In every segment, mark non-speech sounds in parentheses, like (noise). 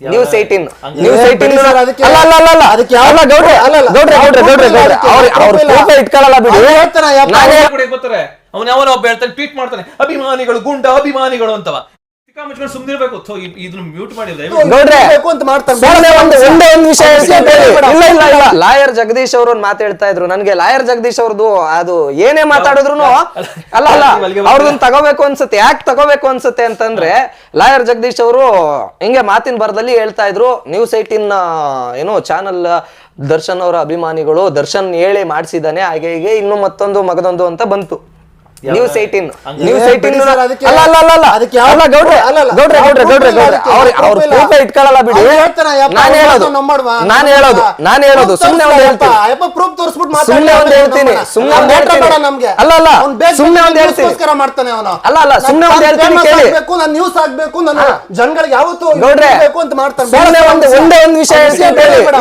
News eighteen news eighteen ಅಲ್ಲ ಅಲ್ಲ ಅಲ್ಲ ಅಲ್ಲ. ಅದಕ್ಕೆ ಯಾವ- ಅಲ್ಲ ಗೌಡ್ರೆ ಅಲ್ಲ, ಅಲ್ಲ. ಗೌಡ್ರೆ ಗೌಡ್ರೆ ಗೌಡ್ರೆ ಗೌಡ್ರೆ ಅವ್ರ ಅವ್ರ proof ಇಟ್ಕೊಳ್ಳಲ್ಲ ಬಿಡಿ. ಅವ್ನು ಹೇಳ್ತಾನೆ, ಅವ್ನು- ಯಾವನೋ ಒಬ್ಬ ಹೇಳ್ತಾನೆ ಟ್ವೀಟ್ ಮಾಡ್ತಾನೆ. ಅಭಿಮಾನಿಗಳು ಗುಂಡ ಅಭಿಮಾನಿಗಳು ಅಂತವ. ಮುಚ್ಕೊಂಡು ಸುಮ್ನಿರ್ಬೇಕು ಥೋ, ಇದ್- ಇದನ್ನ ಮ್ಯೂಟ್ ಮಾಡಿದ್ರೆ ಗೌಡ್ರೆ ಬೇಕು ಅಂತ ಮಾಡ್ತಾನೆ ಸುಮ್ನೆ ಒಂದು ಒಂದೇ ಒಂದು ವಿಷಯ ಹೇಳ್ತೀನಿ ಬೇಡ, ಕೇಳಿ. ಇಲ್ಲ ಇಲ್ಲ ಇಲ್ಲ. ಲಾಯರ್ ಜಗದೀಶ್ ಅವರು ಒಂದು ಮಾತು ಹೇಳ್ತಾ ಇದ್ರು. ನನ್ಗೆ ಲಾಯರ್ ಜಗದೀಶ್ ಅವ್ರದ್ದು ಅದು ಏನೇ ಮಾತಾಡಿದ್ರು ಅಲ್ಲ ಅಲ್ಲ ಅವ್ರದನ್ನ ತಗೋಬೇಕು ಅನ್ಸುತ್ತೆ. ಯಾಕೆ ತಗೋಬೇಕು ಅನ್ಸುತ್ತೆ ಅಂತಂದ್ರೆ ಲಾಯರ್ ಜಗದೀಶ್ ಅವರು ಹಿಂಗೆ ಮಾತಿನ ಬರದಲ್ಲಿ ಹೇಳ್ತಾ ಇದ್ರು. ನ್ಯೂಸ್ ಏಟೀನ್ ಏನು ಚಾನಲ್ ದರ್ಶನ್ ಅವರ ಅಭಿಮಾನಿಗಳು ದರ್ಶನ್ ಹೇಳಿ ಮಾಡಿಸಿದಾನೆ ಹಾಗೆ ಹೀಗೆ ಇನ್ನು ಮತ್ತೊಂದು ಮಗದೊಂದು ಅಂತ ಬಂತು. ನ್ಯೂಸ್ ಏಟೀನ್ ನ್ಯೂಸ್ ಏಟೀನ್ ಅಲ್ಲ ಅಲ್ಲ ಅಲ್ಲ ಅಲ್ಲ. ಅದಕ್ಕೆ ಯಾವ- ಅಲ್ಲ ಗೌಡ್ರೆ ಅಲ್ಲ, ಅಲ್ಲ. ಗೌಡ್ರೆ ಗೌಡ್ರೆ ಗೌಡ್ರೆ ಗೌಡ್ರೆ. ಅವ್ರ ಅವ್ರ ಪ್ರೂಫ್ ಇಟ್ಕೊಳ್ಳಲ್ಲ ಬಿಡಿ. ನಾನು ಹೇಳೋದು. ನಾನು ಹೇಳೋದು. ನಾನು ಹೇಳೋದು. ಸುಮ್ಮನೆ ಒಂದು ಹೇಳ್ತೀನಿ. ಯಪ್ಪ, ಪ್ರೂಫ್ ತೋರ್ಸ್ಬಿಟ್ಟು ಸುಮ್ಮನೆ ಒಂದು ಹೇಳ್ತೀನಿ. ಸುಮ್ಮನೆ ಒಂದು ಹೇಳ್ತೀನಿ. ಬೇಡ ನಮ್ಗೆ. ಅಲ್ಲ ಅಲ್ಲ. ಸುಮ್ಮನೆ ಒಂದು ಹೇಳ್ತೀನಿ. ಗೋಸ್ಕರ ಮಾಡ್ತಾನೆ ಅವನು. ಅಲ್ಲ, ಅಲ್ಲ, ಸುಮ್ಮನೆ ಒಂದು ಹೇಳ್ತೀನಿ ಕೇಳಿ. ಬೇಕು ನಾನು ನ್ಯೂಸ್ ಆಗಬೇಕು ನಾನು ಜನಗಳಿಗೆ ಯಾವತ್ತು ಗೌಡ್ರೆ ಬೇಕು ಅಂತ ಮಾಡ್ತಾನೆ. ಸುಮ್ಮನೆ ಒಂದು ಒಂದೇ ಒಂದು ವಿಷಯ ಹೇಳ್ತೀನಿ.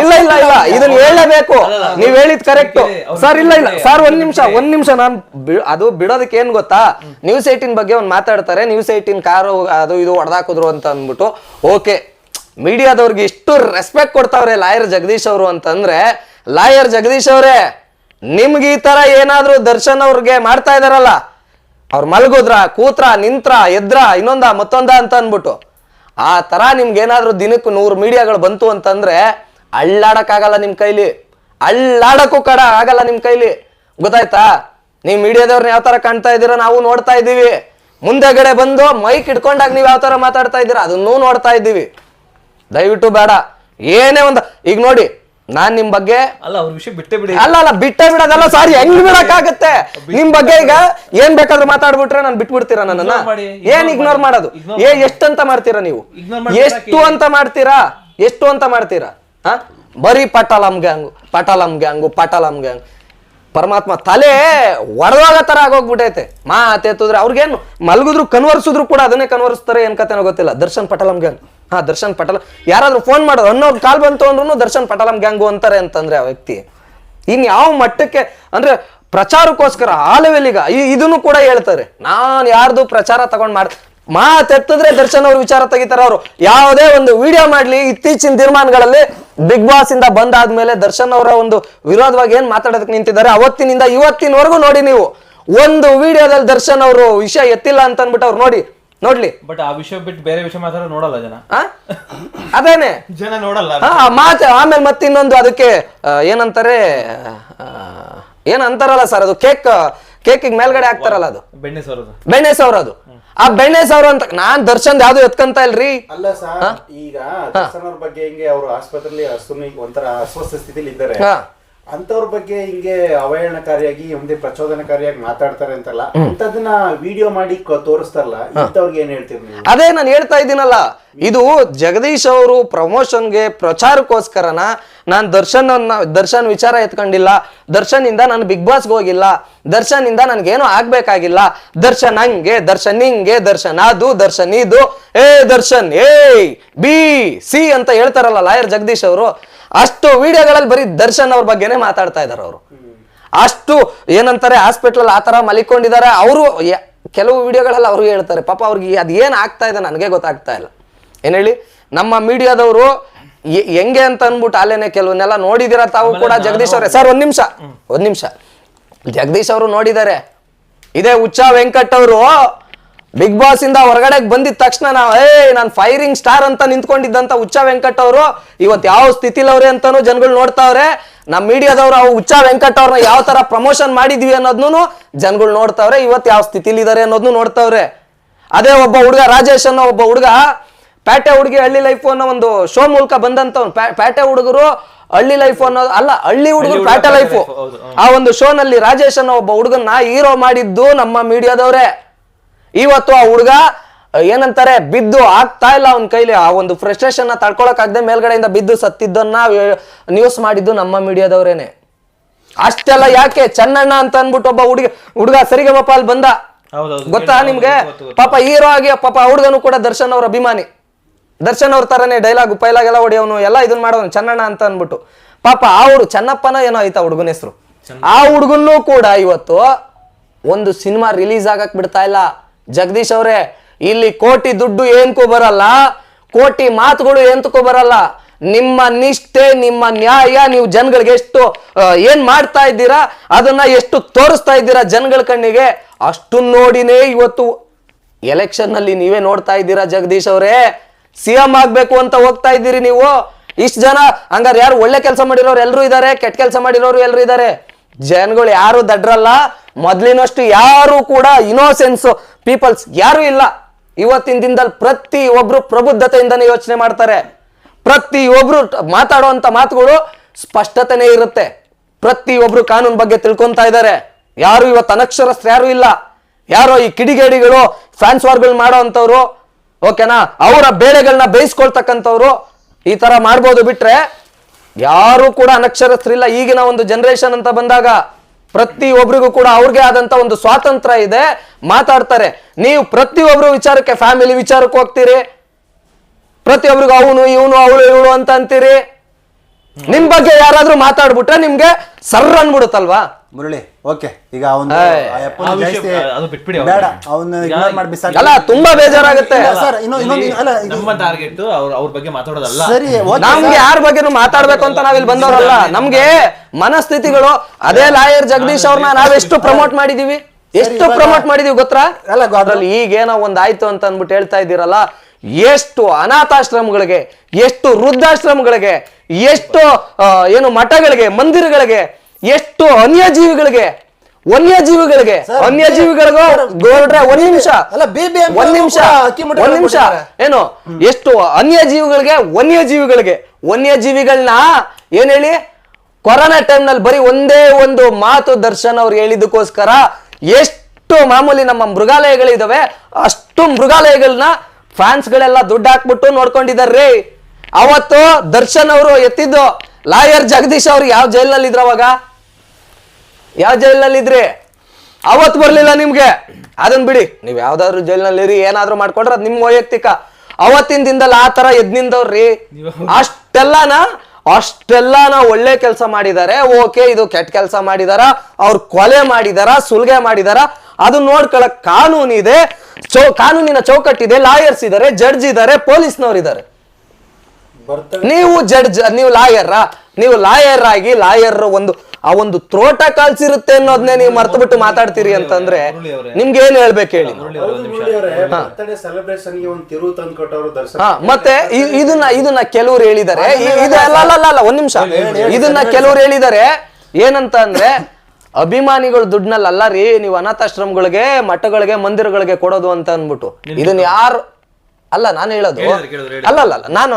ಇಲ್ಲ ಇಲ್ಲ ಇಲ್ಲ. ಇದನ್ನ ಹೇಳಲೇಬೇಕು. ನೀವು ಹೇಳಿದ್ ಕರೆಕ್ಟ್ ಸರ್ ಇಲ್ಲ ಇಲ್ಲ. ಸರ್ ಒಂದ್ ನಿಮಿಷ. ಒಂದ್ ನಿಮಿಷ ನಾನು ಬಿ- ಅದು ಬಿಡೋದಕ್ಕೆ ಏನ್ ಗೊತ್ತಾ? ನ್ಯೂಸ್ ಏಟಿನ್ ಬಗ್ಗೆ ಒಂದ್ ಮಾತಾಡ್ತಾರೆ ನ್ಯೂಸ್ ಏಟಿನ್ ಕಾರು ಅದು ಇದು ಹೊಡೆದಾಕಿದ್ರು ಅಂತ ಅಂದ್ಬಿಟ್ಟು ಓಕೆ ಮೀಡಿಯಾದವ್ರಿಗೆ ಇಷ್ಟು ರೆಸ್ಪೆಕ್ಟ್ ಕೊಡ್ತಾವ್ರೆ ಲಾಯರ್ ಜಗದೀಶ್ ಅವರು ಅಂತಂದ್ರೆ, ಲಾಯರ್ ಜಗದೀಶ್ ಅವರೇ, ನಿಮ್ಗೆ ಈ ತರ ಏನಾದ್ರೂ ದರ್ಶನ್ ಅವ್ರಿಗೆ ಮಾಡ್ತಾ ಇದಾರಲ್ಲ, ಅವ್ರು ಮಲಗೋದ್ರ, ಕೂತ್ರ, ನಿಂತ್ರ, ಎದ್ರ, ಇನ್ನೊಂದ, ಮತ್ತೊಂದ ಅಂತ ಅಂದ್ಬಿಟ್ಟು, ಆ ತರ ನಿಮ್ಗೆ ಏನಾದ್ರೂ ದಿನಕ್ಕೆ ನೂರು ಮೀಡಿಯಾಗಳು ಬಂತು ಅಂತಂದ್ರೆ, ಅಳ್ಳಾಡಕ್ಕಾಗಲ್ಲ ನಿಮ್ ಕೈಲಿ, ಅಳ್ಳಾಡಕ್ಕೂ ಕಡ ಆಗಲ್ಲ ನಿಮ್ ಕೈಲಿ, ಗೊತ್ತಾಯ್ತಾ? ನೀವು ಮೀಡಿಯಾದವ್ರನ್ನ ಯಾವ ತರ ಕಾಣ್ತಾ ಇದ್ದೀರಾ ನಾವು ನೋಡ್ತಾ ಇದ್ದೀವಿ. ಮುಂದೆಗಡೆ ಬಂದು ಮೈಕ್ ಇಟ್ಕೊಂಡಾಗ ನೀವು ಯಾವ ತರ ಮಾತಾಡ್ತಾ ಇದ್ದೀರಾ ಅದನ್ನೂ ನೋಡ್ತಾ ಇದ್ದೀವಿ. ದಯವಿಟ್ಟು ಬೇಡ. ಏನೇ ಒಂದು ಈಗ ನೋಡಿ ನಾನ್ ನಿಮ್ ಬಗ್ಗೆ ಅಲ್ಲ ಅವ್ರ ವಿಷಯ ಬಿಟ್ಟೆ ಬಿಡಿ. ಅಲ್ಲ ಅಲ್ಲ ಬಿಟ್ಟೆ ಬಿಡೋದಲ್ಲ ಸಾರಿ ಹೆಂಗ್ ಬಿಡಕ್ಕಾಗತ್ತೆ? ನಿಮ್ ಬಗ್ಗೆ ಈಗ ಏನ್ ಬೇಕಾದ್ರೂ ಮಾತಾಡ್ಬಿಟ್ರೆ ನಾನು ಬಿಟ್ಬಿಡ್ತೀರಾ ನನ್ನನ್ನ? ಏನ್ ಇಗ್ನೋರ್ ಮಾಡಿ. ಮಾಡೋದು? ಏ ಎಷ್ಟಂತ ಮಾಡ್ತೀರಾ ನೀವು? ಎಷ್ಟು ಅಂತ ಮಾಡ್ತೀರಾ? ಎಷ್ಟು ಅಂತ ಮಾಡ್ತೀರಾ? ಹ? ಬರೀ ಪಟಾಲಂ ಗ್ಯಾಂಗು ಪಟಾಲಂ ಗ್ಯಾಂಗು ಪಟಾಲಂ ಗ್ಯಾಂಗ್. ಪರಮಾತ್ಮ ತಲೆ ಒಡೆದಾಗ ತರ ಆಗೋಗ್ಬಿಟ್ಟೈತೆ ಮಾತೆತ್ತಿದ್ರೆ ಅವ್ರಿಗೇನು ಮಲಗಿದ್ರು ಕನ್ವರ್ಸಿದ್ರು ಕೂಡ ಅದನ್ನೇ ಕನ್ವರ್ಸ್ತಾರೆ ಏನ್ ಕತೆನೋ ಗೊತ್ತಿಲ್ಲ. ದರ್ಶನ್ ಪಟಲಂ ಗ್ಯಾಂಗ್ ಹಾ, ದರ್ಶನ್ ಪಟಲ. ಯಾರಾದ್ರೂ ಫೋನ್ ಮಾಡೋದು ಅನ್ನೋ ಕಾಲ್ ಬಂತು ಅಂದ್ರೂ ದರ್ಶನ್ ಪಟಲಂ ಗ್ಯಾಂಗು ಅಂತಾರೆ ಅಂತಂದ್ರೆ ಆ ವ್ಯಕ್ತಿ. ಇನ್ ಯಾವ ಮಟ್ಟಕ್ಕೆ, ಅಂದ್ರೆ ಪ್ರಚಾರಕ್ಕೋಸ್ಕರ ಆಲವೆಲ್ಲಿಗ ಇದನ್ನು ಕೂಡ ಹೇಳ್ತಾರೆ. ನಾನ್ ಯಾರ್ದು ಪ್ರಚಾರ ತಗೊಂಡ್ ಮಾಡ್ ಮಾತೆತ್ತಿದ್ರೆ ದರ್ಶನ್ ಅವ್ರ ವಿಚಾರ ತೆಗಿತಾರೆ ಅವರು. ಯಾವುದೇ ಒಂದು ವಿಡಿಯೋ ಮಾಡ್ಲಿ, ಇತ್ತೀಚಿನ ದಿನಮಾನಗಳಲ್ಲಿ ಬಿಗ್ ಬಾಸ್ ಇಂದ ಬಂದಾದ್ಮೇಲೆ ದರ್ಶನ್ ಅವರ ಒಂದು ವಿರೋಧವಾಗಿ ಏನ್ ಮಾತಾಡೋದಕ್ಕೆ ನಿಂತಿದ್ದಾರೆ ಅವತ್ತಿನಿಂದ ಇವತ್ತಿನವರೆಗೂ ನೋಡಿ ನೀವು. ಒಂದು ವಿಡಿಯೋದಲ್ಲಿ ದರ್ಶನ್ ಅವರು ವಿಷಯ ಎತ್ತಿಲ್ಲ ಅಂತ ಅಂದ್ಬಿಟ್ಟು ಅವ್ರು ನೋಡಿ ನೋಡ್ಲಿ. ಬಟ್ ಆ ವಿಷಯ ಬಿಟ್ಟು ಬೇರೆ ವಿಷಯ ಮಾತಾಡೋ ನೋಡಲ್ಲ ಜನ? ಆ? ಅದೇನೆ. ಜನ ನೋಡಲ್ಲ ಮಾತೆ ಆಮೇಲೆ ಮತ್ತೆ ಇನ್ನೊಂದು ಅದಕ್ಕೆ ಏನಂತಾರೆ ಏನಂತಾರಲ್ಲ ಅಂತಾರಲ್ಲ ಸರ್ ಅದು ಕೇಕ್ ಕೇಕಿಗೆ ಮೇಲ್ಗಡೆ ಹಾಕ್ತಾರಲ್ಲ ಅದು. ಬೆಣ್ಣೆ ಸೋರೋದು. ಬೆಣ್ಣೆ ಸೌರ ಅದು ಆ ಬೆಣ್ಣೆ ಸೌರ ಅಂತ ನಾನ್ ದರ್ಶನ್ ಯಾವ್ದು ಎತ್ಕಂತ ಇಲ್ರಿ? ಅಲ್ಲ ಸರ್ ಈಗ ದರ್ಶನ್ ಅವ್ರ ಬಗ್ಗೆ ಹಿಂಗೆ ಅವರು ಆಸ್ಪತ್ರೆಯಲ್ಲಿ ಅಸುನಿ ಒಂಥರ ಅಸ್ವಸ್ಥ ಸ್ಥಿತಿಲಿ ಇದ್ದಾರೆ. ಹಾ. ಅಂತವ್ರ ಬಗ್ಗೆ ಹಿಂಗೆ ಅವಹೇಳನಕಾರಿಯಾಗಿ ಒಂದೇ ಪ್ರಚೋದನಕಾರಿಯಾಗಿ ಮಾತಾಡ್ತಾರೆ ಅಂತಲ್ಲ ಅಂತದನ್ನ ವಿಡಿಯೋ ಮಾಡಿ ತೋರಿಸ್ತಾರಲ್ಲ ಇಂಥವ್ರಿಗೆ ಏನ್ ಹೇಳ್ತೀರಿ ಅದೇ ನಾನು ಹೇಳ್ತಾ ಇದ್ದೀನಲ್ಲ ಇದು ಜಗದೀಶ್ ಅವರು ಪ್ರಮೋಷನ್ಗೆ ಪ್ರಚಾರಕ್ಕೋಸ್ಕರನ? ನಾನ್ ದರ್ಶನ್ ದರ್ಶನ್ ವಿಚಾರ ಎತ್ಕೊಂಡಿಲ್ಲ ದರ್ಶನ್ ಇಂದ ನಾನು ಬಿಗ್ ಬಾಸ್ಗೆ ಹೋಗಿಲ್ಲ ದರ್ಶನ್ ಇಂದ ನನ್ಗೇನು ಆಗ್ಬೇಕಾಗಿಲ್ಲ ದರ್ಶನ್ ಹಂಗೆ ದರ್ಶನ್ ಹಿಂಗೆ ದರ್ಶನ್ ಅದು ದರ್ಶನ್ ಇದು ಏ ದರ್ಶನ್ ಏ ಬಿ ಸಿ ಅಂತ ಹೇಳ್ತಾರಲ್ಲ ಲಾಯರ್ ಜಗದೀಶ್ ಅವರು ಅಷ್ಟು ವಿಡಿಯೋಗಳಲ್ಲಿ ಬರೀ ದರ್ಶನ್ ಅವ್ರ ಬಗ್ಗೆನೇ ಮಾತಾಡ್ತಾ ಇದಾರೆ ಅವರು. ಅಷ್ಟು ಏನಂತಾರೆ ಹಾಸ್ಪಿಟ್ಲಲ್ಲಿ ಆ ತರ ಮಲಿಕೊಂಡಿದ್ದಾರೆ. ಅವರು ಕೆಲವು ವಿಡಿಯೋಗಳಲ್ಲಿ ಅವರು ಹೇಳ್ತಾರೆ ಪಾಪ ಅವ್ರಿಗೆ ಅದ್ ಏನ್ ಆಗ್ತಾ ಇದೆ ನನಗೆ ಗೊತ್ತಾಗ್ತಾ ಇಲ್ಲ. ಏನ್ ಹೇಳಿ ನಮ್ಮ ಮೀಡಿಯಾದವರು ಹೆಂಗೆ ಅಂತ ಅನ್ಬಿಟ್ಟು ಅಲ್ಲೇನೆ ಕೆಲವನ್ನೆಲ್ಲ ನೋಡಿದಿರ ತಾವು ಕೂಡ ಜಗದೀಶ್ ಅವರೇ. ಸರ್ ಒಂದ್ ನಿಮಿಷ ಒಂದ್ ನಿಮಿಷ. ಜಗದೀಶ್ ಅವರು ನೋಡಿದ್ದಾರೆ. ಇದೇ ಉಚ್ಚಾ ವೆಂಕಟ್ ಅವರು ಬಿಗ್ ಬಾಸ್ ಇಂದ ಹೊರಗಡೆ ಬಂದಿದ ತಕ್ಷಣ ನಾವು ಏ ನಾನು ಫೈರಿಂಗ್ ಸ್ಟಾರ್ ಅಂತ ನಿಂತ್ಕೊಂಡಿದ್ದಂತ ಹುಚ್ಚ ವೆಂಕಟ್ ಅವರು ಇವತ್ತು ಯಾವ ಸ್ಥಿತಿಲವ್ರೆ ಅಂತಾನು ಜನಗಳು ನೋಡ್ತಾವ್ರೆ. ನಮ್ಮ ಮೀಡಿಯಾದವ್ರು ಅವು ಹುಚ್ಚ ವೆಂಕಟ್ ಅವ್ರನ್ನ ಯಾವ ತರ ಪ್ರಮೋಷನ್ ಮಾಡಿದ್ವಿ ಅನ್ನೋದ್ನು ಜನಗಳು ನೋಡ್ತಾವ್ರೆ ಇವತ್ತು ಯಾವ ಸ್ಥಿತಿಲಿದ್ದಾರೆ ಅನ್ನೋದ್ನು ನೋಡ್ತಾವ್ರೆ. ಅದೇ ಒಬ್ಬ ಹುಡುಗ ರಾಜೇಶ್ ಅನ್ನೋ ಒಬ್ಬ ಹುಡುಗ ಪ್ಯಾಟೆ ಹುಡುಗಿ ಹಳ್ಳಿ ಲೈಫ್ ಅನ್ನೋ ಒಂದು ಶೋ ಮೂಲಕ ಬಂದಂತ ಪ್ಯಾ- ಪ್ಯಾಟೆ ಹುಡುಗರು ಹಳ್ಳಿ ಲೈಫ್ ಅನ್ನೋ ಅಲ್ಲ ಹಳ್ಳಿ ಹುಡುಗರು ಹುಡುಗ ಪ್ಯಾಟೆ ಲೈಫ್. ಆ ಒಂದು ಶೋನಲ್ಲಿ ರಾಜೇಶ್ ಅನ್ನೋ ಒಬ್ಬ ಹುಡುಗನ್ನ ಹೀರೋ ಮಾಡಿದ್ದು ನಮ್ಮ ಮೀಡಿಯಾದವ್ರೆ. ಇವತ್ತು ಆ ಹುಡುಗ ಏನಂತಾರೆ ಬಿದ್ದು ಆಗ್ತಾ ಇಲ್ಲ ಅವನ ಕೈಲಿ. ಆ ಒಂದು ಫ್ರಸ್ಟ್ರೇಷನ್ ತಡ್ಕೊಳಕ್ಕಾಗದೆ ಮೇಲ್ಗಡೆಯಿಂದ ಬಿದ್ದು ಸತ್ತಿದ್ದನ್ನ ನ್ಯೂಸ್ ಮಾಡಿದ್ದು ನಮ್ಮ ಮೀಡಿಯಾದವರೇನೆ. ಅಷ್ಟೆಲ್ಲ ಯಾಕೆ? ಚೆನ್ನಣ್ಣ ಅಂತ ಅನ್ಬಿಟ್ಟು ಒಬ್ಬ ಹುಡುಗ ಹುಡುಗ ಪಾಪ ಅಲ್ಲಿ ಬಂದ. ಗೊತ್ತಾ ನಿಮ್ಗೆ. ಪಾಪ ಹೀರೋ ಆಗಿ ಪಾಪ ಹುಡುಗನು ಕೂಡ ದರ್ಶನ್ ಅವ್ರ ಅಭಿಮಾನಿ. ದರ್ಶನ್ ಅವ್ರ ತರನೇ ಡೈಲಾಗ್ ಪೈಲಾಗ್ ಎಲ್ಲ ಹೊಡಿಯವನು ಎಲ್ಲ ಇದನ್ನ ಮಾಡೋನು ಚೆನ್ನಣ್ಣ ಅಂತ ಅನ್ಬಿಟ್ಟು ಪಾಪ ಆ ಹುಡು ಚನ್ನಪ್ಪನ ಏನೋ ಆಯ್ತಾ ಹುಡುಗನ ಹೆಸರು. ಆ ಹುಡುಗನ್ನೂ ಕೂಡ ಇವತ್ತು ಒಂದು ಸಿನಿಮಾ ರಿಲೀಸ್ ಆಗಕ್ ಬಿಡ್ತಾ ಇಲ್ಲ. ಜಗದೀಶ್ ಅವರೇ, ಇಲ್ಲಿ ಕೋಟಿ ದುಡ್ಡು ಏನ್ಕೋ ಬರಲ್ಲ, ಕೋಟಿ ಮಾತುಗಳು ಎಂತಕೋ ಬರಲ್ಲ. ನಿಮ್ಮ ನಿಷ್ಠೆ, ನಿಮ್ಮ ನ್ಯಾಯ, ನೀವು ಜನಗಳಿಗೆ ಎಷ್ಟು ಏನ್ ಮಾಡ್ತಾ ಇದ್ದೀರಾ, ಅದನ್ನ ಎಷ್ಟು ತೋರಿಸ್ತಾ ಇದ್ದೀರಾ ಜನಗಳ ಕಣ್ಣಿಗೆ, ಅಷ್ಟು ನೋಡಿನೇ ಇವತ್ತು ಎಲೆಕ್ಷನ್ನಲ್ಲಿ ನೀವೇ ನೋಡ್ತಾ ಇದ್ದೀರಾ ಜಗದೀಶ್ ಅವರೇ. ಸಿ ಎಂ ಆಗ್ಬೇಕು ಅಂತ ಹೋಗ್ತಾ ಇದ್ದೀರಿ ನೀವು. ಇಷ್ಟು ಜನ, ಹಂಗಾರೆ ಯಾರು ಒಳ್ಳೆ ಕೆಲಸ ಮಾಡಿರೋರು ಎಲ್ಲರೂ ಇದ್ದಾರೆ, ಕೆಟ್ಟ ಕೆಲಸ ಮಾಡಿರೋರು ಎಲ್ಲರೂ ಇದ್ದಾರೆ. ಜನಗಳು ಯಾರು ದಡ್ರಲ್ಲ ಮೊದ್ಲಿನಷ್ಟು ಯಾರು ಕೂಡ ಇನೋಸೆನ್ಸ್ ಪೀಪಲ್ಸ್ ಯಾರು ಇಲ್ಲ. ಇವತ್ತಿನ ದಿನದಲ್ಲಿ ಪ್ರತಿ ಒಬ್ರು ಪ್ರಬುದ್ಧತೆಯಿಂದನೇ ಯೋಚನೆ ಮಾಡ್ತಾರೆ. ಪ್ರತಿ ಒಬ್ರು ಮಾತಾಡುವಂತ ಮಾತುಗಳು ಸ್ಪಷ್ಟತೆನೇ ಇರುತ್ತೆ. ಪ್ರತಿ ಒಬ್ರು ಕಾನೂನು ಬಗ್ಗೆ ತಿಳ್ಕೊಂತಾ ಇದ್ದಾರೆ. ಯಾರು ಇವತ್ತು ಅನಕ್ಷರಸ್ಥ ಯಾರು ಇಲ್ಲ. ಯಾರೋ ಈ ಕಿಡಿಗೇಡಿಗಳು ಫ್ಯಾನ್ಸ್ ವಾರ್ಗಳು ಮಾಡೋ ಅಂತವ್ರು ಓಕೆನಾ, ಅವರ ಬೇಳೆಗಳನ್ನ ಬೇಯಿಸ್ಕೊಳ್ತಕ್ಕಂಥವ್ರು ಈ ತರ ಮಾಡ್ಬೋದು ಬಿಟ್ರೆ ಯಾರು ಕೂಡ ಅನಕ್ಷರಸ್ಥರಿಲ್ಲ. ಈಗಿನ ಒಂದು ಜನರೇಷನ್ ಅಂತ ಬಂದಾಗ ಪ್ರತಿ ಒಬ್ರಿಗೂ ಕೂಡ ಅವ್ರಿಗೆ ಆದಂತ ಒಂದು ಸ್ವಾತಂತ್ರ್ಯ ಇದೆ. ಮಾತಾಡ್ತಾರೆ, ನೀವು ಪ್ರತಿಯೊಬ್ಬರು ವಿಚಾರಕ್ಕೆ ಫ್ಯಾಮಿಲಿ ವಿಚಾರಕ್ಕೆ ಹೋಗ್ತೀರಿ? ಪ್ರತಿಯೊಬ್ಬರಿಗೂ ಅವನು, ಇವನು, ಅವಳು, ಇವಳು ಅಂತ ಅಂತೀರಿ? ನಿಮ್ ಬಗ್ಗೆ ಯಾರಾದ್ರೂ ಮಾತಾಡ್ಬಿಟ್ರೆ ನಿಮ್ಗೆ ಸರ್ ಅನ್ಬಿಡುತ್ತಲ್ವಾ? ಮುರಳಿ ಓಕೆ ಈಗ ಅವನು ಅದು ಬಿಟ್ಬಿಡಿ. ಬೇಡ ಅವನ್ನ ಇಗ್ನೋರ್ ಮಾಡಿ ಬಿಸಾಕಿ ಅಲ್ಲ ತುಂಬಾ ಬೇಜಾರಾಗುತ್ತೆ. ಸರ್ ಇನ್ನೊಂದು ಇನ್ನೊಂದು ಅಲ್ಲ ಇದು- ನಮ್ಮ ಟಾರ್ಗೆಟ್ ಅವ್ರ ಅವ್ರ ಬಗ್ಗೆ ಮಾತಾಡೋದಲ್ಲ. ಸರಿ ನಮ್ಗೆ ಯಾರ ಬಗ್ಗೆನೂ ಮಾತಾಡ್ಬೇಕು ಅಂತ ನಾವಿಲ್ಲಿ ಬಂದವರಲ್ಲ. ನಮ್ಗೆ ಮನಸ್ಥಿತಿಗಳು ಅದೇ ಲಾಯರ್ ಜಗದೀಶ್ ಅವ್ರನ್ನ ನಾವೆಷ್ಟು ಪ್ರಮೋಟ್ ಮಾಡಿದೀವಿ? ಎಷ್ಟು ಪ್ರಮೋಟ್ ಮಾಡಿದೀವಿ ಗೊತ್ತಾ? ಅಲ್ಲ, ಗೊ- ಅದ್ರಲ್ಲಿ ಈಗೇನೋ ಒಂದ್ ಆಯ್ತು ಅಂತ ಅಂದ್ಬಿಟ್ಟು ಹೇಳ್ತಾ ಇದ್ದೀರಲ್ಲ ಎಷ್ಟು ಅನಾಥಾಶ್ರಮಗಳಿಗೆ ಎಷ್ಟು ವೃದ್ಧಾಶ್ರಮಗಳಿಗೆ ಎಷ್ಟು ಆ, ಏನು ಮಠಗಳಿಗೆ ಮಂದಿರಗಳಿಗೆ ಎಷ್ಟು ಅನ್ಯ ಜೀವಿಗಳಿಗೆ ವನ್ಯ ಜೀವಿಗಳಿಗೆ ವನ್ಯ ಜೀವಿಗಳಿಗೂ ಗೌಡ್ರೆ ಒಂದ್ ನಿಮಿಷ. ಒಂದ್ ನಿಮಿಷ. ಒಂದ್ ನಿಮಿಷ. ಏನು? ಎಷ್ಟು ಅನ್ಯ ಜೀವಿಗಳಿಗೆ ವನ್ಯ ಜೀವಿಗಳಿಗೆ ವನ್ಯ ಜೀವಿಗಳನ್ನ ಏನ್ ಹೇಳಿ? ಕೊರೋನಾ ಟೈಮ್ನಲ್ಲಿ ಬರೀ ಒಂದೇ ಒಂದು ಮಾತು ದರ್ಶನ್ ಅವ್ರು ಹೇಳಿದಕ್ಕೋಸ್ಕರ ಎಷ್ಟು ಮಾಮೂಲಿ ನಮ್ಮ ಮೃಗಾಲಯಗಳಿದಾವೆ ಅಷ್ಟು ಮೃಗಾಲಯಗಳನ್ನ ಫ್ಯಾನ್ಸ್ ಗಳೆಲ್ಲ ದುಡ್ಡು ಹಾಕ್ಬಿಟ್ಟು ನೋಡ್ಕೊಂಡಿದಾರ್ರಿ. ಅವತ್ತು ದರ್ಶನ್ ಅವರು ಎತ್ತಿದ್ದು ಲಾಯರ್ ಜಗದೀಶ್ ಅವ್ರು ಯಾವ ಜೈಲಲ್ಲಿ ಇದ್ರವಾಗ ಅವಾಗ? ಯಾವ ಜೈಲ್ನಲ್ಲಿ ಇದ್ರಿ ಅವತ್ ಬರ್ಲಿಲ್ಲ ನಿಮ್ಗೆ. ಅದನ್ ಬಿಡಿ. ನೀವ್ ಯಾವ್ದಾದ್ರು ಜೈಲ್ನಲ್ಲಿ ಇರಿ, ಏನಾದ್ರು ಮಾಡ್ಕೊಂಡ್ರೆ ಅದ್ ನಿಮ್ ವೈಯಕ್ತಿಕ. ಅವತ್ತಿನ ದಿನದಲ್ಲಿ ಆ ತರ ಎದ್ ನಿಂದವ್ರಿ ಅಷ್ಟೆಲ್ಲಾನ ಅಷ್ಟೆಲ್ಲಾನ ಒಳ್ಳೆ ಕೆಲಸ ಮಾಡಿದ್ದಾರೆ ಓಕೆ, ಇದು ಕೆಟ್ಟ ಕೆಲಸ ಮಾಡಿದಾರ. ಅವ್ರು ಕೊಲೆ ಮಾಡಿದಾರ, ಸುಲ್ಗೆ ಮಾಡಿದಾರ. ಅದು ನೋಡ್ಕೊಳಕ್ ಕಾನೂನಿದೆ. ಚೌ, ಕಾನೂನಿನ ಚೌಕಟ್ಟಿದೆ. ಲಾಯರ್ಸ್ ಇದಾರೆ, ಜಡ್ಜ್ ಇದಾರೆ, ಪೊಲೀಸ್ನವ್ರು ಬರ್ತವೆ ನೀವು ಜಡ್ಜ್ ನೀವು ಲಾಯರ್ ನೀವು ಲಾಯರ್ ಆಗಿ ಲಾಯರ್ ಒಂದು ಆ ಒಂದು ತ್ರೋಟ ಕಾಲ್ಸಿರುತ್ತೆ ಅನ್ನೋದನ್ನೇ ನೀವು ಮರ್ತು ಬಿಟ್ಟು ಮಾತಾಡ್ತೀರಿ ಅಂತಂದ್ರೆ. ನಿಮ್ಗೆ ಏನ್ ಹೇಳ್ಬೇಕು ಹೇಳಿ? ಮತ್ತೆ ಇದನ್ನ ಇದನ್ನ ಕೆಲವ್ರು ಹೇಳಿದ್ದಾರೆ. ಇ- ಇದು ಅಲ್ಲ ಅಲ್ಲ ಅಲ್ಲ, ಅಲ್ಲ ಒಂದ್ ನಿಮಿಷ. ಇದನ್ನ ಕೆಲವ್ರು ಹೇಳಿದ್ದಾರೆ. ಏನಂತ ಅಂದ್ರೆ ಅಭಿಮಾನಿಗಳು ದುಡ್ನಲ್ಲಿ ಅಲ್ಲ ರೀ ನೀವು ಅನಾಥಾಶ್ರಮಗಳಿಗೆ ಮಠಗಳಿಗೆ ಮಂದಿರಗಳಿಗೆ ಕೊಡೋದು ಅಂತ ಅನ್ಬಿಟ್ಟು ಇದನ್ನ ಯಾರು ಅಲ್ಲ ನಾನು ಹೇಳೋದು. ಅಲ್ಲ ಅಲ್ಲ ನಾನು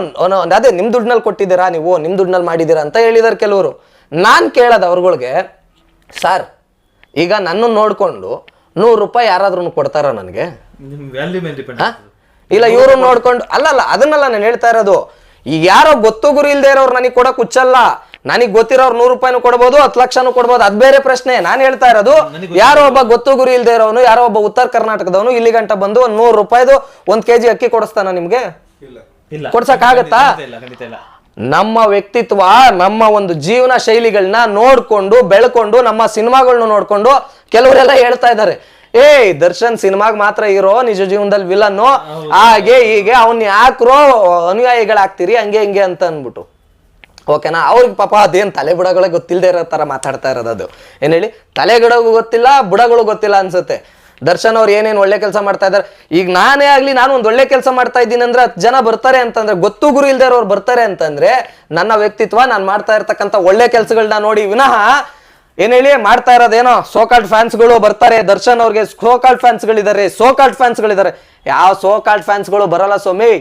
ಅದೇ ನಿಮ್ ದುಡ್ನಲ್ಲಿ ಕೊಟ್ಟಿದ್ದೀರಾ ನೀವು? ನಿಮ್ ದುಡ್ನಲ್ಲಿ ಮಾಡಿದ್ದೀರಾ ಅಂತ ಹೇಳಿದಾರೆ ಕೆಲವರು. ನಾನು ಕೇಳೋದು ಅವ್ರಗಳಿಗೆ ಸರ್ ಈಗ ನನ್ನ ನೋಡಿಕೊಂಡು ನೂರು ರೂಪಾಯಿ ಯಾರಾದ್ರೂ ಕೊಡ್ತಾರ ನನಗೆ? ಇಲ್ಲ ಇವರು ನೋಡ್ಕೊಂಡು ಅಲ್ಲಲ್ಲ ಅದನ್ನೆಲ್ಲ ನಾನು ಹೇಳ್ತಾ ಇರೋದು. ಈಗ ಯಾರೋ ಗೊತ್ತು ಗುರಿ ಇಲ್ದೇ ಇರೋರು ನನಗೆ ಕೊಡಕ್ ಹುಚ್ಚಲ್ಲ. ನನಗೆ ಗೊತ್ತಿರೋರು ನೂರು ರೂಪಾಯಿನೂ ಕೊಡಬಹುದು ಹತ್ತು ಲಕ್ಷನೂ ಕೊಡಬಹುದು ಅದ್ ಬೇರೆ ಪ್ರಶ್ನೆ. ನಾನು ಹೇಳ್ತಾ ಇರೋದು ಯಾರೋ ಒಬ್ಬ ಗೊತ್ತು ಗುರಿ ಇಲ್ದೇ ಇರೋನು ಯಾರೋ ಒಬ್ಬ ಉತ್ತರ ಕರ್ನಾಟಕದವನು ಇಲ್ಲಿ ಗಂಟ ಬಂದು ಒಂದ್ ನೂರು ರೂಪಾಯಿದು ಒಂದ್ ಕೆಜಿ ಅಕ್ಕಿ ಕೊಡಿಸ್ತಾನ ನಿಮ್ಗೆ? ಖಂಡಿತ ಇಲ್ಲ ನಮ್ಮ ವ್ಯಕ್ತಿತ್ವ ನಮ್ಮ ಒಂದು ಜೀವನ ಶೈಲಿಗಳನ್ನ ನೋಡ್ಕೊಂಡು ಬೆಳ್ಕೊಂಡು ನಮ್ಮ ಸಿನಿಮಾಗಳನ್ನ ನೋಡ್ಕೊಂಡು ಕೆಲವರೆಲ್ಲ ಹೇಳ್ತಾ ಇದ್ದಾರೆ. ಏಯ್ ದರ್ಶನ್ ಸಿನಿಮಾಗ್ ಮಾತ್ರ ಇರೋ ನಿಜ ಜೀವನದಲ್ಲಿ ವಿಲನ್ನು ಹಾಗೆ ಹೀಗೆ ಅವನ್ ಯಾಕ್ರೋ ಅನುಯಾಯಿಗಳಾಗ್ತೀರಿ ಹಂಗೆ ಹಿಂಗೆ ಅಂತ ಅನ್ಬಿಟ್ಟು ಓಕೆನಾ ಅವ್ರಿಗೆ ಪಾಪ ಅದೇನು ತಲೆ ಬುಡಗಳೇ ಗೊತ್ತಿಲ್ಲದೆ ಇರೋ ಥರ ಮಾತಾಡ್ತಾ ಇರೋದು ಅದು. ಏನು ಹೇಳಿ? ತಲೆಗಡಗೂ ಗೊತ್ತಿಲ್ಲ, ಬುಡಗಳು ಗೊತ್ತಿಲ್ಲ ಅನ್ಸುತ್ತೆ. ದರ್ಶನ್ ಅವ್ರು ಏನೇನು ಒಳ್ಳೆ ಕೆಲಸ ಮಾಡ್ತಾ ಇದ್ದಾರೆ ಈಗ ನಾನೇ ಆಗಲಿ ನಾನು ಒಂದು ಒಳ್ಳೆ ಕೆಲಸ ಮಾಡ್ತಾ ಇದ್ದೀನಿ ಅಂದ್ರೆ ಹತ್ತು ಜನ ಬರ್ತಾರೆ ಅಂತಂದ್ರೆ, ಗೊತ್ತು ಗುರು ಇಲ್ದೇ ಅವ್ರು ಬರ್ತಾರೆ ಅಂತಂದ್ರೆ, ನನ್ನ ವ್ಯಕ್ತಿತ್ವ ನಾನು ಮಾಡ್ತಾ ಇರ್ತಕ್ಕಂಥ ಒಳ್ಳೆ ಕೆಲಸಗಳನ್ನ ನೋಡಿ ವಿನಃ ಏನು ಹೇಳಿ ಮಾಡ್ತಾ ಇರೋದೇನೋ ಸೋಕಾಲ್ಡ್ ಫ್ಯಾನ್ಸ್ಗಳು ಬರ್ತಾರೆ, ದರ್ಶನ್ ಅವ್ರಿಗೆ ಸೋಕಾಲ್ಡ್ ಫ್ಯಾನ್ಸ್ಗಳಿದ್ದಾರೆ ಸೋಕಾಲ್ಡ್ ಫ್ಯಾನ್ಸ್ಗಳಿದ್ದಾರೆ ಯಾವ ಸೋಕಾಲ್ಡ್ ಫ್ಯಾನ್ಸ್ಗಳು ಬರಲ್ಲ ಸ್ವಾಮಿ?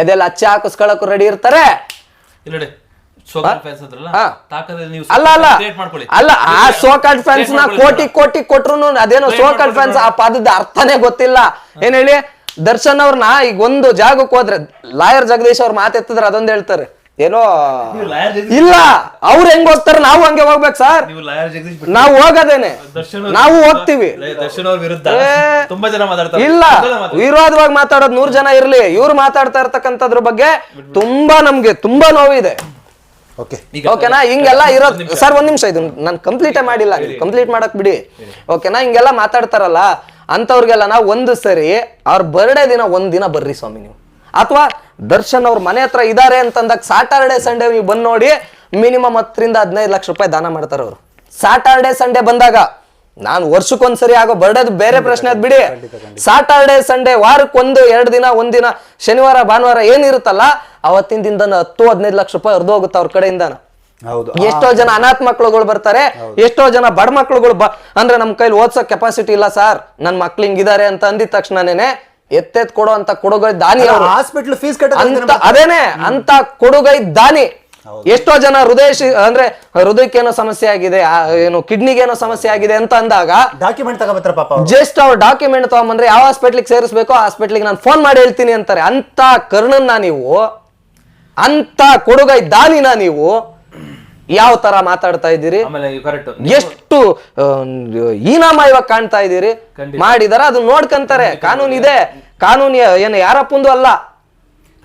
ಎದೆಲ್ಲ ಅಚ್ಚೆ ಹಾಕಿಸ್ಕೊಳಕ್ಕೂ ರೆಡಿ ಇರ್ತಾರೆ? ಅಲ್ಲ ಅಲ್ಲ. ಅಲ್ಲ ಆ ಸೋಕಾಲ್ಡ್ ಫ್ಯಾನ್ಸ್ನ ಕೋಟಿ ಕೋಟಿ ಕೊಟ್ರು ಅದೇನೋ ಸೋಕಾಲ್ಡ್ ಫ್ಯಾನ್ಸ್ ಆ ಪದದ ಅರ್ಥನೇ ಗೊತ್ತಿಲ್ಲ. ಏನ್ ಹೇಳಿ? ದರ್ಶನ್ ಅವ್ರನ್ನ ಈಗ ಒಂದು ಜಾಗಕ್ಕೆ ಹೋದ್ರೆ ಲಾಯರ್ ಜಗದೀಶ್ ಅವ್ರ ಮಾತೆತ್ತಿದ್ರೆ ಅದೊಂದ್ ಹೇಳ್ತಾರೆ. ಏನೋ ಇಲ್ಲ ಅವ್ರು ಹೆಂಗ್ ಹೋಗ್ತಾರೆ ನಾವು ಹಂಗೆ ಹೋಗ್ಬೇಕು ಸರ್. ನೀವು ಹೋಗೋದೇನೆ. ನಾವು ಹೋಗ್ತಿವಿ. ಇಲ್ಲ. ವಿರೋಧವಾಗಿ ಮಾತಾಡೋದು ನೂರ್ ಜನ ಇರ್ಲಿ. ಇವ್ರು ಮಾತಾಡ್ತಾ ಇರ್ತಕ್ಕಂಥದ್ರ ಬಗ್ಗೆ ತುಂಬಾ ನಮ್ಗೆ ತುಂಬಾ ನೋವಿದೆ. ಓಕೆ ಓಕೆನಾ ಹಿಂಗೆಲ್ಲ ಇರೋ ಸರ್ ಒಂದ್ ನಿಮಿಷ ಇದು ನಾನು ಕಂಪ್ಲೀಟೇ ಮಾಡಿಲ್ಲ. ಕಂಪ್ಲೀಟ್ ಮಾಡಕ್ ಬಿಡಿ. ಓಕೆನಾ ಹಿಂಗೆಲ್ಲ ಮಾತಾಡ್ತಾರಲ್ಲ ಅಂತವ್ರಿಗೆಲ್ಲ ನಾವು ಒಂದು ಸರಿ ಅವ್ರ ಬರ್ಡೇ ದಿನ ಒಂದ್ ದಿನ ಬರ್ರಿ ಸ್ವಾಮಿ ನೀವು. ಅಥವಾ ದರ್ಶನ್ ಅವ್ರ ಮನೆ ಹತ್ರ ಇದಾರೆ ಅಂತಂದಾಗ ಸಾಟರ್ಡೆ ಸಂಡೇ ನೀವು ಬಂದು ನೋಡಿ ಮಿನಿಮಮ್ ಹತ್ತರಿಂದ ಹದಿನೈದು ಲಕ್ಷ ರೂಪಾಯಿ ದಾನ ಮಾಡ್ತಾರೆ ಅವರು. ಸಾಟರ್ಡೆ ಸಂಡೇ ಬಂದಾಗ ನಾನು ವರ್ಷಕ್ಕೊಂದ್ಸರಿ ಆಗೋ ಬರ್ಡೇದು ಬೇರೆ ಪ್ರಶ್ನೆ ಅದ್ ಬಿಡಿ. ಸಾಟರ್ಡೆ ಸಂಡೇ ವಾರಕ್ಕೊಂದು ಎರಡು ದಿನ ಒಂದಿನ ಶನಿವಾರ ಭಾನುವಾರ ಏನಿರುತ್ತಲ್ಲ ಅವತ್ತಿನ ದಿನದ ಹತ್ತು ಹದಿನೈದು ಲಕ್ಷ ರೂಪಾಯಿ ಹರಿದು ಹೋಗುತ್ತೆ ಅವ್ರ ಕಡೆಯಿಂದನ. ಹೌದು. ಎಷ್ಟೋ ಜನ ಅನಾಥ ಮಕ್ಳುಗಳು ಬರ್ತಾರೆ ಎಷ್ಟೋ ಜನ ಬಡ ಮಕ್ಳುಗಳು ಬ ಅಂದ್ರೆ ನಮ್ ಕೈಲಿ ಓದ್ಸೋ ಕೆಪಾಸಿಟಿ ಇಲ್ಲ ಸರ್. ನನ್ ಮಕ್ಳು ಹಿಂಗಿದ್ದಾರೆ ಅಂತ ಅಂದಿದ ತಕ್ಷಣನೇ ಎತ್ತೆತ್ ಕೊಡೋ ಅಂತ ಕೊಡುಗೈ ದಾನಿ ಹಾಸ್ಪಿಟಲ್ ಫೀಸ್ ಕಟ್ಟ ಅದೇನೆ ಅಂತ ಕೊಡುಗೈ ದಾನಿ. ಎಷ್ಟೋ ಜನ ಹೃದಯ ಅಂದ್ರೆ ಹೃದಯಕ್ಕೇನೋ ಸಮಸ್ಯೆ ಆಗಿದೆ ಏನು ಕಿಡ್ನಿಗೆ ಏನೋ ಸಮಸ್ಯೆ ಆಗಿದೆ ಅಂತ ಅಂದಾಗ ಡಾಕ್ಯುಮೆಂಟ್ ತಗೋಬತ್ತರ ಪಾಪ ಅವ್ರು. ಜಸ್ಟ್ ಅವ್ರ ಡಾಕ್ಯುಮೆಂಟ್ ತಗೊಂಬಂದ್ರೆ ಯಾವ ಹಾಸ್ಪಿಟ್ಲಿಗೆ ಸೇರಿಸಬೇಕು ಹಾಸ್ಪಿಟ್ಲಿಗೆ ನಾನು ಫೋನ್ ಮಾಡಿ ಹೇಳ್ತೀನಿ ಅಂತಾರೆ. ಅಂತ ಕರ್ಣನ್ನ ನೀವು ಅಂತ ಕೊಡುಗೈ ದಾನಿನ ನೀವು ಯಾವ ತರ ಮಾತಾಡ್ತಾ ಇದ್ದೀರಿ? ಎಷ್ಟು ಹೀನಾಮಯವಾಗಿ ಕಾಣ್ತಾ ಇದ್ದೀರಿ? ಮಾಡಿದಾರ ಅದನ್ನ ನೋಡ್ಕಂತಾರೆ. ಕಾನೂನು ಇದೆ. ಕಾನೂನು ಏನು ಯಾರಪ್ಪಂದು ಅಲ್ಲ.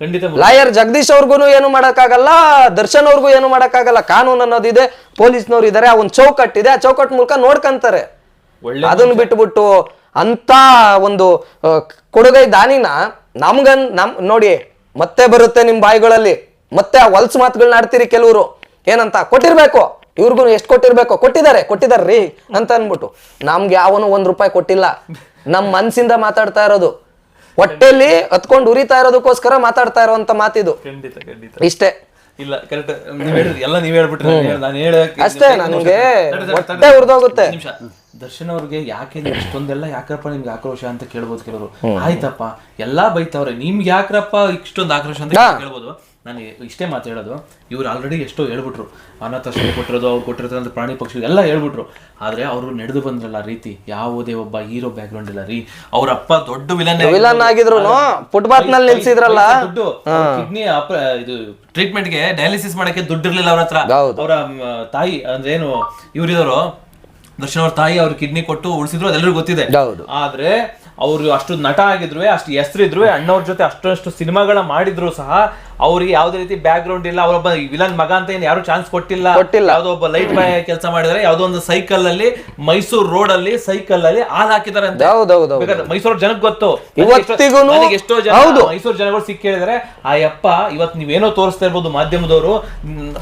ಖಂಡಿತ ಲಾಯರ್ ಜಗದೀಶ್ ಅವ್ರಿಗೂ ಏನು ಮಾಡಕ್ಕಾಗಲ್ಲ ದರ್ಶನ್ ಅವ್ರಿಗೂ ಏನು ಮಾಡಕ್ಕಾಗಲ್ಲ ಕಾನೂನು ಅನ್ನೋದಿದೆ ಪೊಲೀಸ್ನವ್ರು ಇದಾರೆ ಆ ಒಂದು ಚೌಕಟ್ಟಿದೆ ಆ ಚೌಕಟ್ ಮೂಲಕ ನೋಡ್ಕಂತಾರೆ. ಅದನ್ನ ಬಿಟ್ಬಿಟ್ಟು ಅಂತ ಒಂದು ಕೊಡುಗೈ ದಾನಿನ ನಮ್ಗನ್ ನಮ್ ನೋಡಿ ಮತ್ತೆ ಬರುತ್ತೆ ನಿಮ್ ಬಾಯಿಗಳಲ್ಲಿ. ಮತ್ತೆ ಆ ಹೊಲ್ಸ್ ಮಾತುಗಳನ್ನ ಆಡ್ತೀರಿ ಕೆಲವರು. ಏನಂತ? ಕೊಟ್ಟಿರ್ಬೇಕು. ಇವ್ರಿಗೂ ಎಷ್ಟು ಕೊಟ್ಟಿರ್ಬೇಕು? ಕೊಟ್ಟಿದ್ದಾರೆ. ಕೊಟ್ಟಿದ್ದಾರೆ ರೀ ಅಂತ ಅನ್ಬಿಟ್ಟು ನಮ್ಗೆ ಯಾವನು ಒಂದ್ ರೂಪಾಯಿ ಕೊಟ್ಟಿಲ್ಲ. ನಮ್ ಮನ್ಸಿಂದ ಮಾತಾಡ್ತಾ ಇರೋದು. ಹೊಟ್ಟೆಲಿ ಹತ್ಕೊಂಡು ಉರಿತಾ ಇರೋದಕ್ಕೋಸ್ಕರ ಮಾತಾಡ್ತಾ ಇರೋಂತ ಮಾತಿದು. ಖಂಡಿತ ಖಂಡಿತ. ಇಷ್ಟೇ. ಇಲ್ಲ ಕರೆಕ್ಟ್ ಎಲ್ಲ ನೀವ್ ಹೇಳ್ಬಿಟ್ರಿ ನಾನು ಹೇಳಕ್ಕೆ ಅಷ್ಟೇ ನನಗೆ ಹೊಟ್ಟೆ ಉರ್ದೋಗುತ್ತೆ. ದರ್ಶನ್ ಅವ್ರಿಗೆ ಯಾಕೆ ಇಷ್ಟೊಂದೆಲ್ಲ ಯಾಕಪ್ಪ ನಿಮ್ಗೆ ಆಕ್ರೋಶ ಅಂತ ಕೇಳ್ಬೋದು ಕೆಲವರು? ಆಯ್ತಪ್ಪ. ಎಲ್ಲಾ ಬೈತವ್ರೆ. ನಿಮ್ಗೆ ಯಾಕ್ರಪ್ಪ ಇಷ್ಟೊಂದು ಆಕ್ರೋಶ ಅಂತ ಕೇಳ್ಬೋದು? ನಾನು ಇಷ್ಟೇ ಮಾತು ಹೇಳೋದು. ಇವ್ರು ಆಲ್ರೆಡಿ ಎಷ್ಟೋ ಹೇಳ್ಬಿಟ್ರು. ಅನಾಥಾಶ್ರಮ ಕೊಟ್ಟಿರೋದು ಅವ್ರು ಕೊಟ್ಟಿರೋದು ಪ್ರಾಣಿ ಪಕ್ಷಿ ಎಲ್ಲ ಹೇಳ್ಬಿಟ್ರು. ಆದ್ರೆ ಅವರು ನಡೆದು ಬಂದ್ರಲ್ಲ ರೀತಿ ಯಾವುದೇ ಒಬ್ಬ ಹೀರೋ ಬ್ಯಾಕ್ ಗ್ರೌಂಡ್ ಇಲ್ಲ ರೀ. ಅವ್ರ ಅಪ್ಪ ದೊಡ್ಡ ವಿಲನ್ ವಿಲನ್ ಆಗಿದ್ರು ಫುಟ್ಪಾತ್ನಲ್ಲಿ ನಿಲ್ಸಿದ್ರಲ್ಲ? ದುಡ್ಡು ಕಿಡ್ನಿ ಇದು ಟ್ರೀಟ್ಮೆಂಟ್ಗೆ ಡಯಾಲಿಸಿಸ್ ಮಾಡಕ್ಕೆ ದುಡ್ಡು ಇರ್ಲಿಲ್ಲ ಅವ್ರ ಹತ್ರ. ಅವರ ತಾಯಿ ಅಂದ್ರೆ ಏನು ಇವ್ರಿದವರು ದರ್ಶನ್ ಅವ್ರ ತಾಯಿ ಅವ್ರ ಕಿಡ್ನಿ ಕೊಟ್ಟು ಉಳಿಸಿದ್ರು ಅದೆಲ್ಲರಿಗೂ ಗೊತ್ತಿದೆ. ಆದ್ರೆ ಅವರು ಅಷ್ಟು ನಟ ಆಗಿದ್ರು ಅಷ್ಟು ಹೆಸರಿದ್ರು ಅಣ್ಣವ್ರ ಜೊತೆ ಅಷ್ಟಷ್ಟು ಸಿನಿಮಾಗಳ ಮಾಡಿದ್ರು ಸಹ ಅವ್ರಿಗೆ ಯಾವ್ದೇ ರೀತಿ ಬ್ಯಾಕ್ ಗ್ರೌಂಡ್ ಇಲ್ಲ ಅವರೊಬ್ಬ ವಿಲನ್ ಮಗ ಅಂತ ಏನು ಯಾರು ಚಾನ್ಸ್ ಕೊಟ್ಟಿಲ್ಲ. ಯಾವ್ದೋ ಒಬ್ಬ ಲೈಟ್ ಬಾಯ್ ಕೆಲಸ ಮಾಡಿದ್ರೆ ಯಾವ್ದೋ ಒಂದು ಸೈಕಲ್ ಅಲ್ಲಿ ಮೈಸೂರು ರೋಡ್ ಅಲ್ಲಿ ಸೈಕಲ್ ಅಲ್ಲಿ ಹಾಲ್ ಹಾಕಿದಾರೆ ಅಂತ ಮೈಸೂರು ಜನಕ್ಕೆ ಗೊತ್ತು. ಎಷ್ಟೋ- ಜನ ಹೌದು. ಮೈಸೂರು ಜನಗಳು ಸಿಕ್ಕಿ ಹೇಳಿದ್ರೆ ಆ ಯಪ್ಪ ಇವತ್ತು ನೀವೇನೋ ತೋರಿಸ್ತಾ ಇರ್ಬೋದು ಮಾಧ್ಯಮದವರು.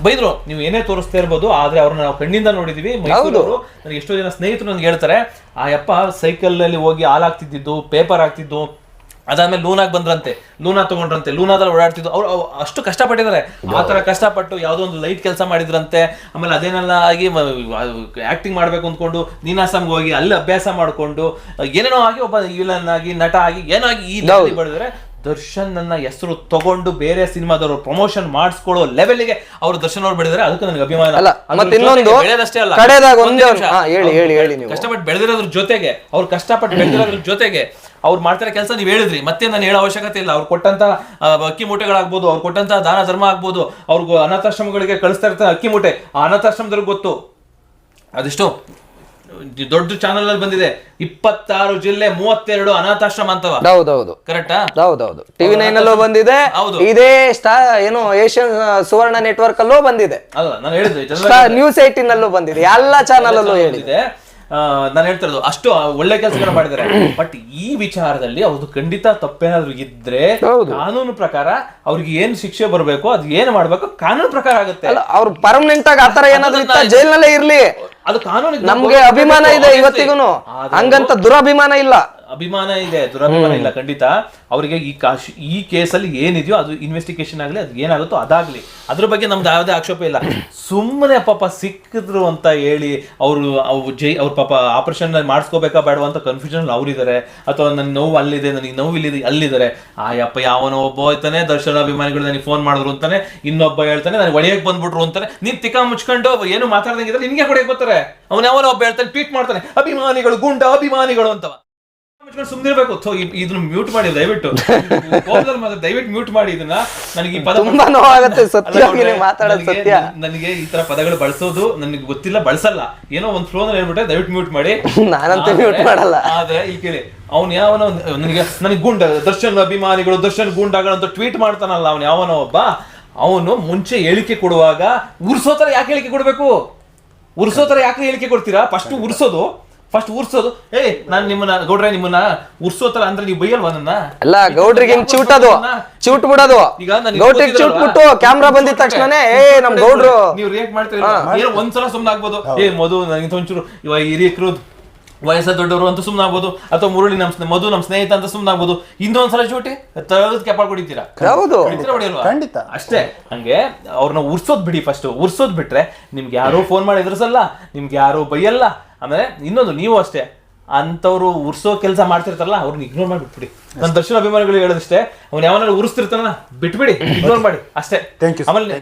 ಬೈದ್ರು ನೀವು ಏನೇ ತೋರಿಸ್ತಾ ಇರ್ಬೋದು ಆದ್ರೆ ಅವ್ರನ್ನ ನಾವು ಕಣ್ಣಿಂದ ನೋಡಿದೀವಿ. ಮೈಸೂರು ನನಗೆ ಎಷ್ಟೋ ಜನ ಸ್ನೇಹಿತರು ನನಗೆ ಹೇಳ್ತಾರೆ ಆ ಯಪ್ಪ ಸೈಕಲ್ ಅಲ್ಲಿ ಹೋಗಿ ಹಾಲ್ ಹಾಕ್ತಿದ್ದು ಪೇಪರ್ ಹಾಕ್ತಿದ್ದು ಅದಾದ್ಮೇಲೆ ಲೂನಾಗ್ ಬಂದ್ರಂತೆ. ಲೂನಾ ತಗೊಂಡ್ರಂತೆ. ಲೂನಾದಲ್ಲಿ ಓಡಾಡ್ತಿದ್ದು. ಅವ್ರು ಅವ್ ಅಷ್ಟು ಕಷ್ಟಪಟ್ಟಿದ್ದಾರೆ. ಆ ತರ ಕಷ್ಟಪಟ್ಟು ಯಾವ್ದೋ ಒಂದು ಲೈಟ್ ಕೆಲಸ ಮಾಡಿದ್ರಂತೆ. ಆಮೇಲೆ ಅದೇನೆಲ್ಲ ಆಗಿ ಆಕ್ಟಿಂಗ್ ಮಾಡ್ಬೇಕು ಅಂದ್ಕೊಂಡು ನೀನಾಸಂಗ್ ಹೋಗಿ ಅಲ್ಲಿ ಅಭ್ಯಾಸ ಮಾಡ್ಕೊಂಡು ಏನೇನೋ ಆಗಿ ಒಬ್ಬ ವಿಲನ್ ಆಗಿ ನಟ ಆಗಿ ಏನಾಗಿ ಈ ಲೆವೆಲ್ಗೆ ಬೆಳೆದ್ರೆ ದರ್ಶನ್ ನನ್ನ ಹೆಸರು ತಗೊಂಡು ಬೇರೆ ಸಿನಿಮಾದವರು ಪ್ರಮೋಷನ್ ಮಾಡಿಸ್ಕೊಳ್ಳೋ ಲೆವೆಲ್ಗೆ ಅವರು ದರ್ಶನ್ ಅವ್ರು ಬೆಳೆದ್ರೆ ಅದಕ್ಕೆ ನನಗೆ ಅಭಿಮಾನ ಅಲ್ಲ, ಮತ್ತೆ ಇನ್ನೊಂದು ಬೆಳೆದಷ್ಟೇ ಅಲ್ಲ. ಕಡೆದಾಗ ಒಂದೇ ಹೇಳಿ, ಹೇಳಿ, ಹೇಳಿ ನೀವು. ಕಷ್ಟಪಟ್ಟು ಬೆಳೆದಿರೋದ್ರ ಜೊತೆಗೆ ಅವ್ರು ಕಷ್ಟಪಟ್ಟು ಬೆಳೆದಿರೋದ್ರ ಜೊತೆಗೆ ಅವ್ರು ಮಾಡ್ತಾರೆ ಕೆಲಸ ನೀವು ಹೇಳಿದ್ರಿ. ಮತ್ತೆ ನಾನು ಹೇಳೋ ಅವಶ್ಯಕತೆ ಇಲ್ಲ. ಅವ್ರು ಕೊಟ್ಟಂತ ಅಕ್ಕಿ ಮೂಟೆಗಳಾಗ್ಬೋದು ಅವ್ರು ಕೊಟ್ಟಂತ ದಾನ ಧರ್ಮ ಆಗ್ಬೋದು ಅವ್ರಿಗೂ ಅನಾಥಾಶ್ರಮಗಳಿಗೆ ಕಳಿಸ್ತಾ ಇರ್ತಾರೆ ಅಕ್ಕಿ ಮೂಟೆ. ಆ ಅನಾಥಾಶ್ರಮದವ್ರಿಗೆ ಗೊತ್ತು. ಅದೆಷ್ಟು ದೊಡ್ಡ ಚಾನಲ್ ಅಲ್ಲಿ ಬಂದಿದೆ. ಇಪ್ಪತ್ತಾರು ಜಿಲ್ಲೆ ಮೂವತ್ತೆರಡು ಅನಾಥಾಶ್ರಮ ಅಂತವ. ಹೌದೌದು. ಕರೆಕ್ಟಾ ಹೌದೌದು. ಟಿವಿ ನೈನ್ ಅಲ್ಲೂ ಬಂದಿದೆ. ಹೌದು. ಇದೇ ಏನು ಏಷ್ಯನ್ ಸುವರ್ಣ ನೆಟ್ವರ್ಕ್ ಅಲ್ಲೂ ಬಂದಿದೆ. ಅಲ್ಲ ನಾನು ಹೇಳಿದ್ದೆ ನ್ಯೂಸ್ ಏಟಿನ್ ಅಲ್ಲೂ ಬಂದಿದೆ. ಎಲ್ಲ ಚಾನಲ್ ಅಲ್ಲೂ ಹೇಳಿದೆ ನಾನು ಹೇಳ್ತಾ ಇರೋದು ಅಷ್ಟು ಒಳ್ಳೆ ಕೆಲಸಗಳು ಮಾಡಿದ್ದಾರೆ. ಬಟ್ ಈ ವಿಚಾರದಲ್ಲಿ ಅವ್ರದ್ದು ಖಂಡಿತ ತಪ್ಪೇನಾದ್ರೂ ಇದ್ರೆ. ಕಾನೂನು ಪ್ರಕಾರ ಅವ್ರಿಗೆ ಏನ್ ಶಿಕ್ಷೆ ಬರಬೇಕು ಅದ್ ಏನ್ ಮಾಡ್ಬೇಕು ಕಾನೂನು ಪ್ರಕಾರ ಆಗುತ್ತೆ. ಅವ್ರು ಪರ್ಮನೆಂಟ್ ಆಗಿ ಆತರ ಏನಾದ್ರು ಇತ್ತ? ಜೈಲ್ನಲ್ಲೇ ಇರ್ಲಿ. ಅದು ಕಾನೂನು ನಮ್ಗೆ ಅಭಿಮಾನ ಇದೆ ಇವತ್ತಿಗೂನು. ಹಂಗಂತ ದುರಭಿಮಾನ ಇಲ್ಲ. ಅಭಿಮಾನ ಇದೆ ದುರಭಿಮಾನ ಇಲ್ಲ ಖಂಡಿತ. ಅವರಿಗೆ ಈ ಕಾಶ್ ಈ ಕೇಸಲ್ಲಿ ಏನಿದೆಯೋ ಅದು ಇನ್ವೆಸ್ಟಿಗೇಷನ್ ಆಗಲಿ ಅದು ಏನಾಗುತ್ತೋ ಅದಾಗ್ಲಿ. ಅದ್ರ ಬಗ್ಗೆ ನಮ್ದು ಯಾವುದೇ ಆಕ್ಷೇಪ ಇಲ್ಲ. ಸುಮ್ಮನೆ ಪಾಪ ಸಿಕ್ಕಿದ್ರು ಅಂತ ಹೇಳಿ ಅವರು ಅವ್ರು ಜೈ ಅವ್ರ ಪಾಪ ಆಪರೇಷನ್ ಮಾಡಿಸ್ಕೋಬೇಕಾ ಬೇಡವಾ ಅಂತ ಕನ್ಫ್ಯೂಷನ್ ಅವರಿದ್ದಾರೆ ಅಥವಾ ನನ್ನ ನೋವು ಅಲ್ಲಿದೆ ನನಗೆ ನೋವು ಇಲ್ಲಿದೆ ಅಲ್ಲಿದ್ದಾರೆ ಆ ಯಪ್ಪ ಯಾವನೋ ಒಬ್ಬ ಹೋಯ್ತಾನೆ ದರ್ಶನ ಅಭಿಮಾನಿಗಳು ನನಗೆ ಫೋನ್ ಮಾಡಿದ್ರು ಅಂತಾನೆ ಇನ್ನೊಬ್ಬ ಹೇಳ್ತಾನೆ ನನಗೆ ಒಡೆಯಕ್ಕೆ ಬಂದ್ಬಿಟ್ರು ಅಂತಾನೆ. ನೀನ್ ತಿಕ್ಕ ಮುಚ್ಕೊಂಡು ಏನು ಮಾತಾಡ್ದಂಗಿದ್ರೆ ನಿನ್ಗೆ ಹೊಡೆಯಕ್ಕೆ ಬರ್ತಾರೆ. ಅವನ ಯಾವನೋ ಒಬ್ಬ ಹೇಳ್ತಾನೆ ಟ್ವೀಟ್ ಮಾಡ್ತಾನೆ ಅಭಿಮಾನಿಗಳು ಗುಂಡ ಅಭಿಮಾನಿಗಳು ಅಂತವ. ಸುಮ್ನಿರ್ಬೇಕು ಇದನ್ನ ಮ್ಯೂಟ್ ಮಾಡಿ ದಯವಿಟ್ಟು. ದಯವಿಟ್ಟು ಮ್ಯೂಟ್ ಮಾಡಿ ಇದನ್ನ. ನನಗೆ ಈ ಪದ ತುಂಬಾ ನೋವಾಗುತ್ತೆ ನೋಡ್ರೆ, ಮಾತಾಡೋದು ಸತ್ಯ. ನನಗೆ ಈ ತರ ಪದಗಳು ಬಳಸೋದು ನನಗೆ ಗೊತ್ತಿಲ್ಲ ಬಳಸಲ್ಲ. ಏನೋ ಒಂದ್ ಫ್ಲೋ ಹೇಳ್ಬಿಟ್ಟೆ ದಯವಿಟ್ಟು ಮ್ಯೂಟ್ ಮಾಡಿ. (laughs) ನಾನಂತೂ mute ಮಾಡಲ್ಲ. ಆದ್ರೆ ಇಲ್ಲಿ ಕೇಳಿ ಅವ್ನು ಯಾವನೋ ನನಗೆ ನನಗೆ ಗುಂಡ ದರ್ಶನ್ ಅಭಿಮಾನಿಗಳು ದರ್ಶನ್ ಗುಂಡಾಗಳು ಅಂತ ಟ್ವೀಟ್ ಮಾಡ್ತಾನಲ್ಲ ಅವ್ನು ಯಾವನೋ ಒಬ್ಬ. ಅವನು ಮುಂಚೆ ಹೇಳಿಕೆ ಕೊಡುವಾಗ ಉರ್ಸೋ ತರ ಯಾಕೆ ಹೇಳಿಕೆ ಕೊಡ್ಬೇಕು? ಉರ್ಸೋ ತರ ಯಾಕೆ ಹೇಳಿಕೆ ಕೊಡ್ತೀರಾ? ಫಸ್ಟ್ ಉರ್ಸೋದು. ಫಸ್ಟ್ ಉರ್ಸೋದು. ಏ ನಾನು ನಿಮ್ಮನ್ನ ಗೌಡ್ರೆ ನಿಮ್ಮನ್ನ ಉರ್ಸೋತರ ಅಂದ್ರೆ ನೀವು ಬೈಯಲ್ವಾ ನನ್ನ? ಅಲ್ಲ ಗೌಡ್ರಿಗೆ ಹಿಂಗ್ ಚಿವುಟದು ಚೂಟ್ ಬಿಡೋದು. ಈಗ ನಾನು ಗೌಡ್ರಿಗೆ ಚಿವುಟ್ ಬಿಟ್ಟು ಕ್ಯಾಮ್ರಾ ಬಂದಿದ ತಕ್ಷಣನೇ ಏ ನಮ್ ಗೌಡ್ರು. ನೀವು ರಿಯಾಕ್ಟ್ ಮಾಡ್ತೀರಿ ಏನೋ ಒಂದ್ಸಲ ಸುಮ್ಮನೆ ಆಗ್ಬೋದು ಏ ಮಧು ನನಗೆ ಒಂಚೂರು ಇವಾಗ ಹಿರಿಯಕರು ವಯಸ್ಸ ದೊಡ್ಡವರು ಅಂತ ಸುಮ್ಮನೆ ಆಗ್ಬೋದು ಅಥವಾ ಮುರುಳಿ ನಮ್ ಸ್ನೇ- ಮಧು ನಮ್ ಸ್ನೇಹಿತ ಅಂತ ಸುಮ್ಮನೆ ಆಗ್ಬೋದು ಇನ್ನೊಂದ್ಸಲ ಚೂಟಿ ತೆಗೆದು ಕೆಪಾಳ್ ಕೊಡಿತೀರಾ ಹೌದು. ಖಂಡಿತ. ಅಷ್ಟೇ. ಹಂಗೆ ಅವ್ರನ್ನ ಉರ್ಸೋದ್ ಬಿಡಿ ಫಸ್ಟ್ ಉರ್ಸೋದ್ ಬಿಟ್ರೆ ನಿಮ್ಗೆ ಯಾರೋ ಫೋನ್ ಮಾಡಿ ಎದುರಿಸಲ್ಲ ನಿಮ್ಗೆ ಯಾರು ಬೈಯಲ್ಲ ಆಮೇಲೆ ಇನ್ನೊಂದು ನೀವು ಅಷ್ಟೇ ಅಂಥವ್ರು ಉರ್ಸೋ ಕೆಲಸ ಮಾಡ್ತಿರ್ತಾರಲ್ಲ ಅವ್ರನ್ನ ಇಗ್ನೋರ್ ಮಾಡಿ ಬಿಟ್ಬಿಡಿ. ನನ್ನ ದರ್ಶನ ಅಭಿಮಾನಿಗಳು ಹೇಳೋದಷ್ಟೇ ಅವ್ನು ಯಾವನಾದ್ರು ಉರಿಸ್ತಿರ್ತಾನ ಬಿಟ್ಬಿಡಿ ಇಗ್ನೋರ್ ಮಾಡಿ ಅಷ್ಟೇ. ಥ್ಯಾಂಕ್ ಯು ಆಮೇಲೆ